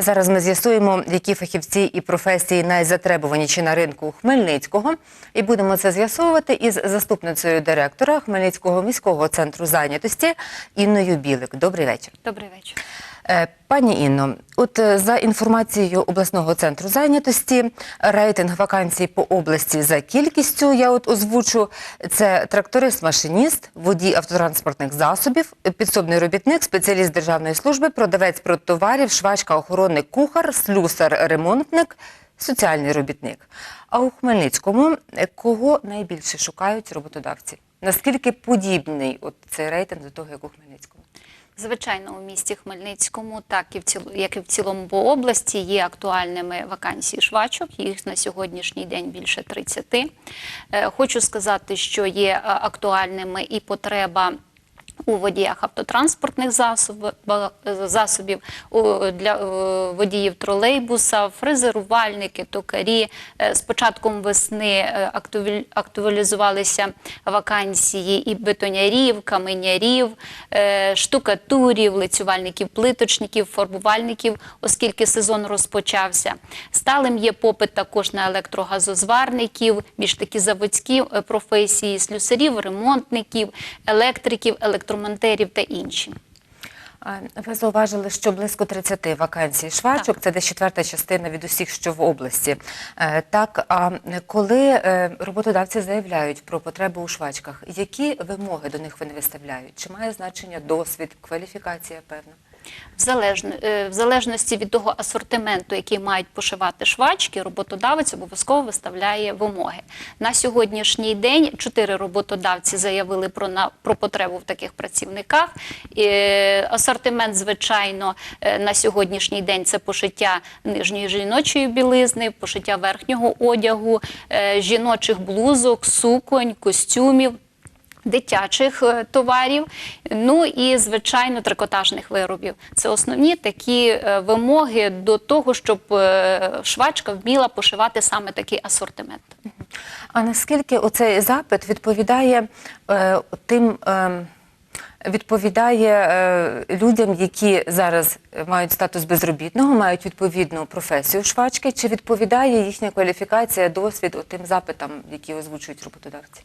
Зараз ми з'ясуємо, які фахівці і професії найзатребуваніші на ринку Хмельницького, і будемо це з'ясовувати із заступницею директора Хмельницького міського центру зайнятості Інною Білик. Добрий вечір. Добрий вечір. Е, Пані Інно, от е, за інформацією обласного центру зайнятості, рейтинг вакансій по області за кількістю я от озвучу. Це тракторист-машиніст, водій автотранспортних засобів, підсобний робітник, спеціаліст державної служби, продавець продтоварів, швачка, охоронник, кухар, слюсар, ремонтник, соціальний робітник. А у Хмельницькому е, кого найбільше шукають роботодавці? Наскільки подібний от цей рейтинг до того, як у Хмельницькому? Звичайно, у місті Хмельницькому, так і в ціло, як і в цілому по області, є актуальними вакансії швачок. Їх на сьогоднішній день більше 30. Е, Хочу сказати, що є е, актуальними і потреба. У водіях автотранспортних засобів, для водіїв тролейбуса, фрезерувальники, токарі. Е, З початком весни е, актуалізувалися вакансії і бетонярів, каменярів, е, штукатурів, лицювальників, плиточників, фарбувальників, оскільки сезон розпочався. Сталим є попит також на електрогазозварників, більш такі заводські професії, слюсарів, ремонтників, електриків, електромонтерів та інші. Ви зауважили, що близько 30 вакансій швачок, це десь четверта частина від усіх, що в області. Е, Так, а коли е, роботодавці заявляють про потреби у швачках, які вимоги до них вони виставляють? Чи має значення досвід, кваліфікація певна? В, залежно, е, в залежності від того асортименту, який мають пошивати швачки, роботодавець обов'язково виставляє вимоги. На сьогоднішній день чотири роботодавці заявили про, на, про потребу в таких працівниках. Е, асортимент, звичайно, е, на сьогоднішній день це пошиття нижньої жіночої білизни, пошиття верхнього одягу, жіночих блузок, суконь, костюмів дитячих е, товарів, ну і звичайно трикотажних виробів. Це основні такі е, вимоги до того, щоб е, швачка вміла пошивати саме такий асортимент. А наскільки оцей запит відповідає тим. Е, Відповідає е, людям, які зараз мають статус безробітного, мають відповідну професію швачки, чи відповідає їхня кваліфікація, досвід тим запитам, які озвучують роботодавці?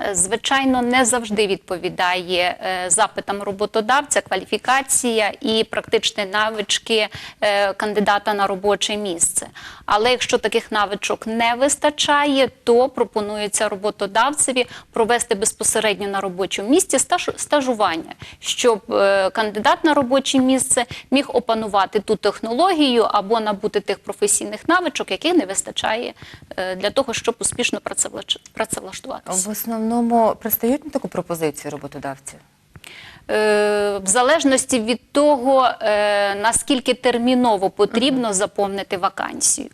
Е, Звичайно, не завжди відповідає е, запитам роботодавця кваліфікація і практичні навички кандидата на робоче місце. Але якщо таких навичок не вистачає, то пропонується роботодавцеві провести безпосередньо на робочому місці стаж- стажування, щоб е, кандидат на робоче місце міг опанувати ту технологію або набути тих професійних навичок, яких не вистачає е, для того, щоб успішно працевлаштуватися. В основному пристають на таку пропозицію роботодавці? Е, В залежності від того, наскільки терміново потрібно заповнити вакансію.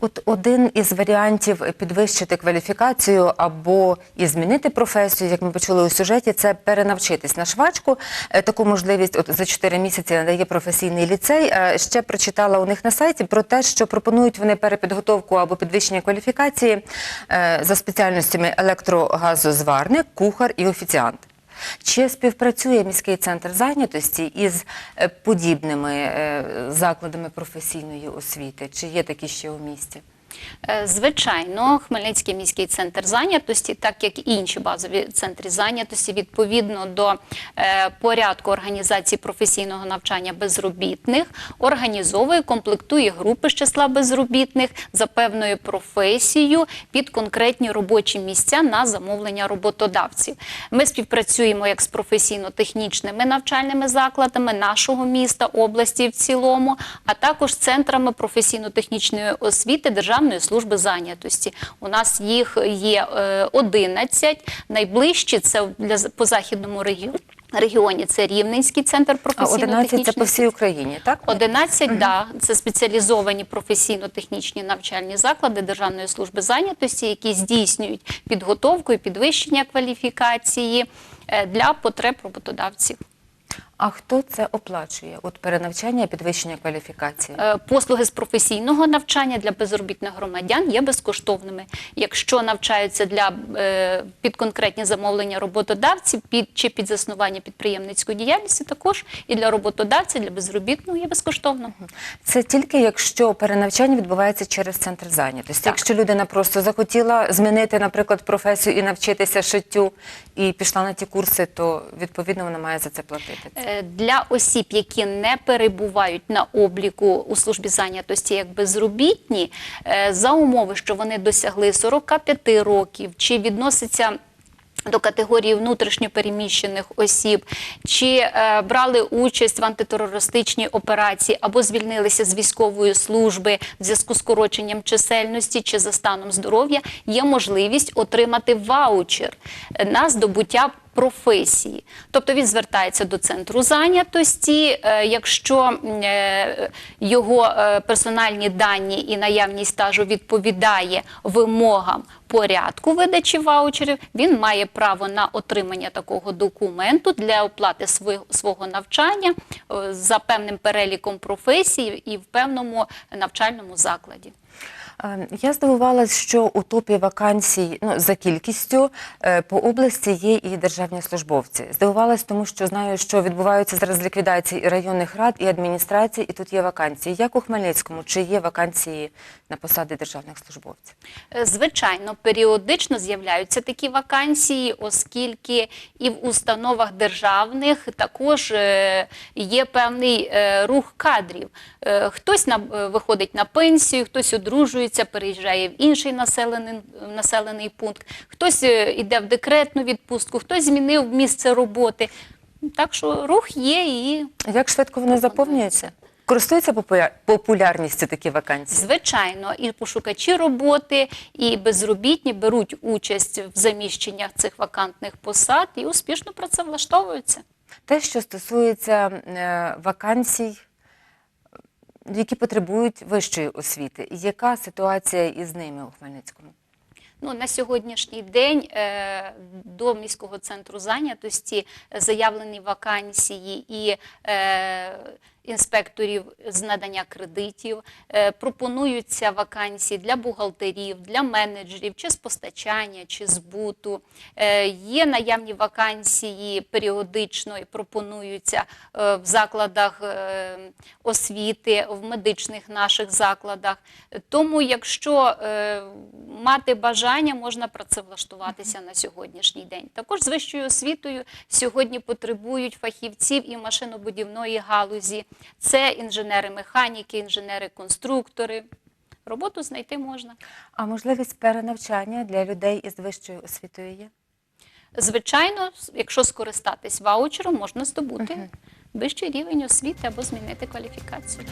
От один із варіантів підвищити кваліфікацію або і змінити професію, як ми почули у сюжеті, це перенавчитись на швачку. Е, Таку можливість от за 4 місяці надає професійний ліцей. Е, Ще прочитала у них на сайті про те, що пропонують вони перепідготовку або підвищення кваліфікації е, за спеціальностями електрогазозварник, кухар і офіціант. Чи співпрацює міський центр зайнятості із е, подібними е, закладами професійної освіти? Чи є такі ще у місті? Е, Звичайно, Хмельницький міський центр зайнятості, так як і інші базові центри зайнятості, відповідно до е, порядку організації професійного навчання безробітних, організовує, комплектує групи з числа безробітних за певною професією під конкретні робочі місця на замовлення роботодавців. Ми співпрацюємо як з професійно-технічними навчальними закладами нашого міста, області в цілому, а також центрами професійно-технічної освіти Державної служби зайнятості. У нас їх є е, 11. Найближчі це для по західному регіону. Регіоні це Рівненський центр А 11 це по всій Україні, так? 11, да, це спеціалізовані професійно-технічні навчальні заклади Державної служби зайнятості, які здійснюють підготовку і підвищення кваліфікації е, для потреб роботодавців. А хто це оплачує? От перенавчання, і підвищення кваліфікації? Е, Послуги з професійного навчання для безробітних громадян є безкоштовними. Якщо навчаються для е, під конкретні замовлення роботодавців, під чи під заснування підприємницької діяльності, також і для роботодавця, для безробітного є безкоштовно. Це тільки якщо перенавчання відбувається через центр зайнятості. Так. Якщо людина просто захотіла змінити, наприклад, професію і навчитися шиттю, і пішла на ті курси, то відповідно вона має за це платити. Для осіб, які не перебувають на обліку у службі зайнятості як безробітні, е, за умови, що вони досягли 45 років, чи відносяться до категорії внутрішньопереміщених осіб, чи е, брали участь в антитерористичній операції або звільнилися з військової служби в зв'язку з скороченням чисельності чи за станом здоров'я, є можливість отримати ваучер на здобуття професії. Тобто він звертається до центру зайнятості. е, Якщо е, його е, персональні дані і наявність стажу відповідає вимогам порядку видачі ваучерів, він має право на отримання такого документу для оплати свого навчання за певним переліком професій і в певному навчальному закладі. Е, Я здивувалась, що у топі вакансій ну, за кількістю е, по області є і державні службовці. Здивувалась, тому що знаю, що відбуваються зараз ліквідації районних рад, і адміністрацій, і тут є вакансії. Як у Хмельницькому, чи є вакансії на посади державних службовців? Е, Звичайно, періодично з'являються такі вакансії, оскільки і в установах державних також є певний рух кадрів. Хтось виходить на пенсію, хтось одружується, переїжджає в інший населений, населений пункт, хтось е, йде в декретну відпустку, хтось змінив місце роботи. Так що рух є і Як швидко вони заповнюються? Користуються популя- популярністю такі вакансії? Звичайно, і пошукачі роботи, і безробітні беруть участь в заміщеннях цих вакантних посад і успішно працевлаштовуються. Те, що стосується е, вакансій, які потребують вищої освіти, яка ситуація із ними у Хмельницькому? Ну, на сьогоднішній день е, до міського центру зайнятості заявлені вакансії і е, інспекторів з надання кредитів. Е, пропонуються вакансії для бухгалтерів, для менеджерів, чи з постачання, чи збуту. Е, є наявні вакансії періодично і пропонуються е, в закладах освіти, в медичних наших закладах. Тому, якщо мати бажання, можна працевлаштуватися на сьогоднішній день. Також з вищою освітою сьогодні потребують фахівців і машинобудівної галузі. Це інженери-механіки, інженери-конструктори. Роботу знайти можна. А можливість перенавчання для людей із вищою освітою є? Звичайно, якщо скористатись ваучером, можна здобути вищий рівень освіти або змінити кваліфікацію.